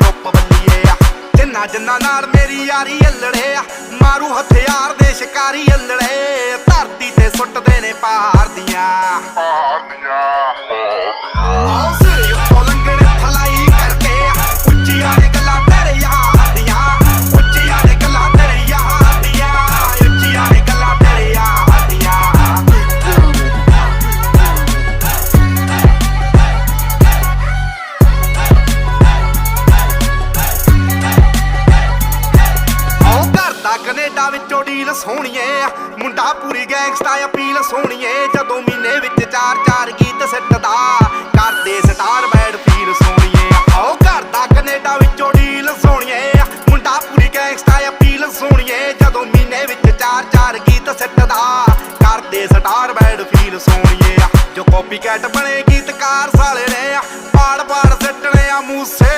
ਰੁੱਪ ਬੱਲੀਏ ਆ। ਜਿੰਨਾ ਜਿੰਨਾ ਨਾਲ ਮੇਰੀ ਯਾਰੀ ਅਲੜੇ ਆ। ਮਾਰੂ ਹਥਿਆਰ ਦੇ ਸ਼ਿਕਾਰੀ ਅਲੜੇ। ਧਰਤੀ ਤੇ ਸੁੱਟਦੇ ਨੇ ਪਹਾੜ ਦੀਆਂ। ਆਓ ਦਾ ਵਿੱਚੋਂ ਡੀਲ ਸੋਹਣੀਏ। ਮੁੰਡਾ ਪੂਰੀ ਗੈਂਗਸਟਾ ਅਪੀਲ ਸੋਹਣੀਏ। ਜਦੋਂ ਮਹੀਨੇ ਵਿੱਚ ਚਾਰ ਚਾਰ ਗੀਤ ਸਿੱਟਦਾ ਕਰਦੇ ਸਟਾਰ ਬੈਡ ਫੀਲ ਸੋਹਣੀਏ। ਉਹ ਘਰ ਦਾ ਕੈਨੇਡਾ ਵਿੱਚੋਂ ਡੀਲ ਸੋਹਣੀਏ। ਮੁੰਡਾ ਪੂਰੀ ਗੈਂਗਸਟਾ ਅਪੀਲ ਸੋਹਣੀਏ। ਜਦੋਂ ਮਹੀਨੇ ਵਿੱਚ ਚਾਰ ਚਾਰ ਗੀਤ ਸਿੱਟਦਾ ਕਰਦੇ ਸਟਾਰ ਬੈਡ ਫੀਲ ਸੋਹਣੀਏ। ਜੋ ਕਾਪੀ ਕੈਟ ਬਣੇ ਗੀਤਕਾਰ ਸਾਲੇ ਨੇ, ਪਾੜ ਪਾੜ ਸਿੱਟਣੇ ਆ ਮੂਸੇ।